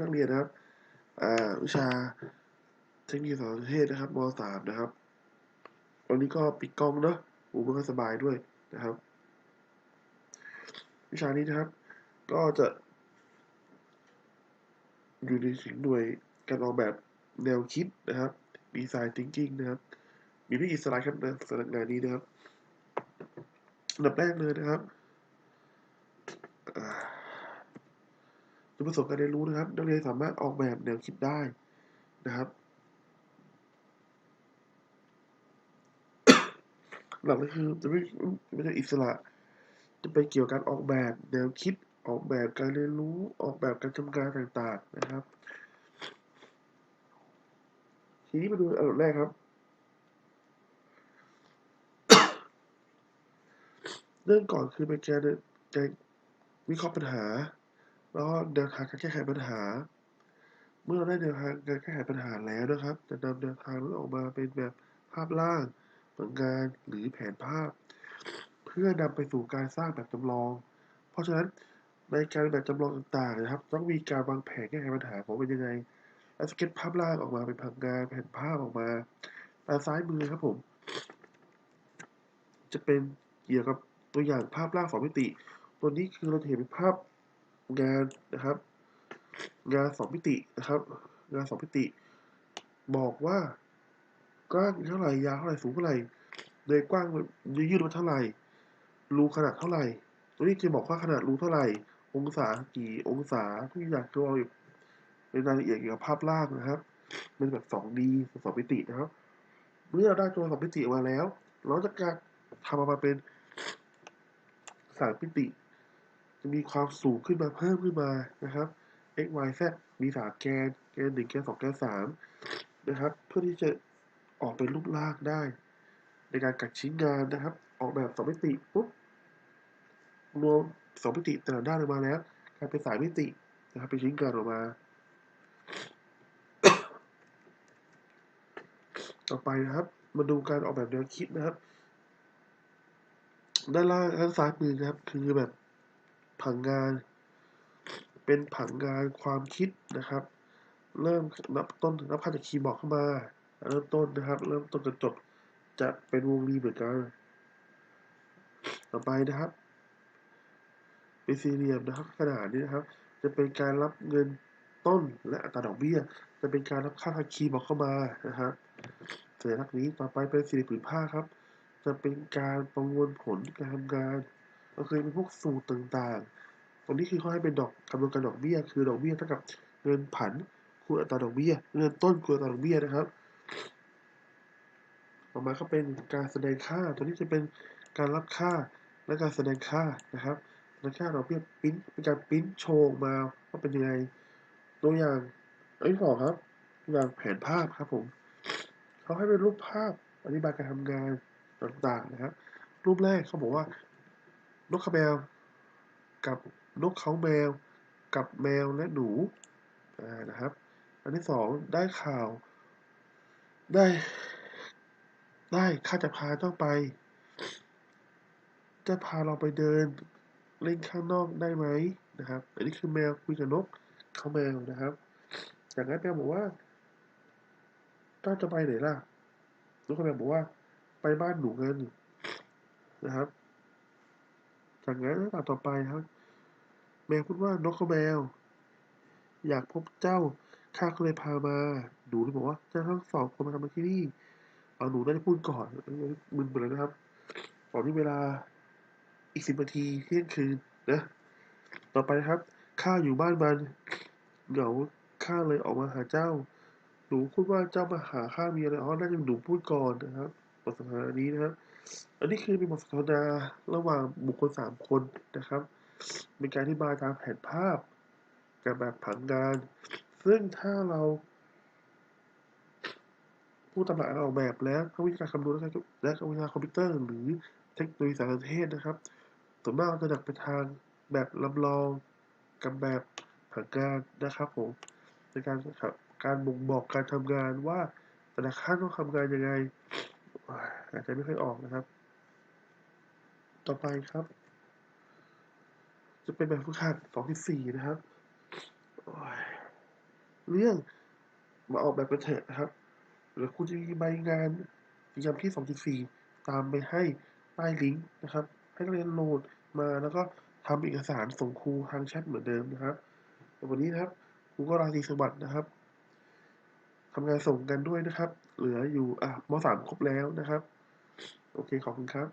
นักเรียนนะครับอ่าวิชาเทคโนโลยีสารสนเทศนะครับมสามนะครับวันนี้ก็ปิดกล้องเนาะหูมันก็สบายด้วยนะครับ วิชานี้นะครับ ก็จะ อยู่ในสิ่งหน่วยการออกแบบแนวคิดนะครับ design thinking นะครับ มีไม่กี่สไลด์ครับนะสำหรับงานนี้นะครับอันดับแรกเลยนะครับ จุดประสงค์การเรียนรู้นะครับ นักเรียนสามารถออกแบบแนวคิดได้นะครับ หลักก็คือจะไม่ไม่ใช่อิสระ จะไปเกี่ยวกับการออกแบบแนวคิดออกแบบการเรียนรู้ออกแบบการทำงานต่างๆนะครับ ทีนี้มาดูอันดับแรกครับเรื่องก่อนคือเป็นการการวิเคราะห์ปัญหา แล้วก็แนวทางการแก้ไขปัญหา เมื่อเราได้แนวทางการแก้ไขปัญหาแล้วนะครับ จะนำแนวทางนั้นออกมาเป็นแบบภาพล่างผลงานหรือแผนภาพ เพื่อนำไปสู่การสร้างแบบจำลอง เพราะฉะนั้นในการแบบจำลองต่างๆนะครับ ต้องมีการวางแผนแก้ไขปัญหาของมันเป็นยังไงแล้วสเก็ตภาพล่างออกมาเป็นผังงานแผนภาพออกมาด้าซ้ายมือครับผม จะเป็นเกี่ยวกับตัวอย่างภาพล่างสองมิติ ตัวนี้คือเราเห็นเป็นภาพ งานนะครับ งานสองมิตินะครับ งานสองมิติ บอกว่ากว้างเท่าไหร่ยาวเท่าไหร่สูงเท่าไหร่โดยกว้างยืดมาเท่าไหร่รูขนาดเท่าไหร่ตัวนี้จะบอกว่าขนาดรูเท่าไหร่ องศากี่องศาทุกอย่างตัวในรายละเอียดเกี่ยวกับภาพล่างนะครับเป็นแบบ 2D สองมิตินะครับ เมื่อเราได้ตัวสองมิติมาแล้ว เราจะการทำออกมาเป็นสามมิติ จะมีความสูงขึ้นมาเพิ่มขึ้นมานะครับ x y z มีสามแกน แกนหนึ่งแกนสองแกนสามนะครับ เพื่อที่จะออกเป็นรูปร่างได้ ในการกัดชิ้นงานนะครับ ออกแบบสองมิติปุ๊บรวมสองมิติแต่ละด้านออกมาแล้วกลายเป็นสามมิตินะครับเป็นชิ้นงานออกมา ต่อไปนะครับ มาดูการออกแบบแนวคิดนะครับ ด้านล่างด้านซ้ายมือนะครับ คือแบบ ผังงาน เป็นผังงานความคิดนะครับ เริ่มนับต้นนับภาพจากคีย์บอร์ดเข้ามา เริ่มต้นนะครับ เริ่มต้นจนจบจะเป็นวงรีเหมือนกัน ต่อไปนะครับ เป็นสี่เหลี่ยมนะครับขนาดนี้นะครับ จะเป็นการรับเงินต้นและอัตราดอกเบี้ย จะเป็นการรับค่าทางคีย์บอร์ดเข้ามานะครับสัญลักษณ์นี้ต่อไปเป็นสี่เหลี่ยมผืนผ้าครับ จะเป็นการประมวลผลการทำงาน ก็คือเป็นพวกสูตรต่างๆ ตรงนี้คือเขาให้เป็นดอกคำนวณการดอกเบี้ย คือดอกเบี้ยเท่ากับเงินผันคูณอัตราดอกเบี้ย เงินต้นคูณอัตราดอกเบี้ยนะครับ ต่อมาก็เป็นการแสดงค่า ตัวนี้จะเป็นการรับค่าและการแสดงค่านะครับแสดงค่าดอกเบี้ยปริ้นเป็นการปริ้นโชว์ออกมาว่าเป็นยังไง ตัวอย่างอันที่สองครับตัวอย่างแผนภาพครับผมเขาให้เป็นรูปภาพอธิบายการทำงานต่างๆนะครับ รูปแรกเขาบอกว่า นกขแมว กับนกเขาแมว กับแมวและหนูนะครับ อันที่สองได้ข่าว ได้ ได้ข้าจะพาเจ้าไป จะพาเราไปเดิน เล่นข้างนอกได้ไหมนะครับ อันนี้คือแมวคุยกับนกเขาแมวนะครับ จากนั้นแมวบอกว่าเจ้าจะไปไหนล่ะนกเขาแมวบอกว่า ไปบ้านหนูกันนะครับ จากนั้นตอนต่อไปครับ แมวพูดว่านกเขาแมว อยากพบเจ้าข้าก็เลยพามาหนูเลยบอกว่าเจ้าทั้งสองคนมาทำอะไรที่นี่เอาหนูน่าจะพูดก่อนมึนไปเลยนะครับตอนนี้เวลาอีกสิบนาทีเที่ยงคืนนะต่อไปนะครับข้าอยู่บ้านมันเหงาข้าเลยออกมาหาเจ้า หนูพูดว่าเจ้ามาหาข้ามีอะไรอ๋อน่าจะหนูพูดก่อนนะครับบทสนทนานี้นะครับ อันนี้คือเป็นบทสนทนาระหว่างบุคคลสามคนนะครับเป็นการอธิบายตามแผนภาพกับแบบผังงาน ซึ่งถ้าเราผู้ตำหนักออกแบบแล้วทั้วิชาการคำนวณและและวิชาคอมพิวเตอร์ หรือเทคโนโลยีสารสนเทศนะครับส่วนมากจะหนักไปทางแบบลำลองกับแบบผังงานนะครับผมในการการบ่งบอกการทำงานว่าแต่ละขั้นต้องทำงานยังไง อาจจะไม่ค่อยออกนะครับ ต่อไปครับ จะเป็นแบบฝึกหัดสองที่สี่นะครับ เรื่องมาออกแบบกันเถอะนะครับหรือคุณจะมีใบงานกิจกรรมที่2.4ตามไปให้ใต้ลิงก์นะครับ ให้นักเรียนโหลดมาแล้วก็ทำเอกสารส่งครูทางแชทเหมือนเดิมนะครับแต่วันนี้นะครับครูก็ราตรีสวัสดิ์นะครับ ทำงานส่งกันด้วยนะครับ เหลืออยู่อะมสามครบแล้วนะครับ โอเค ขอบคุณครับ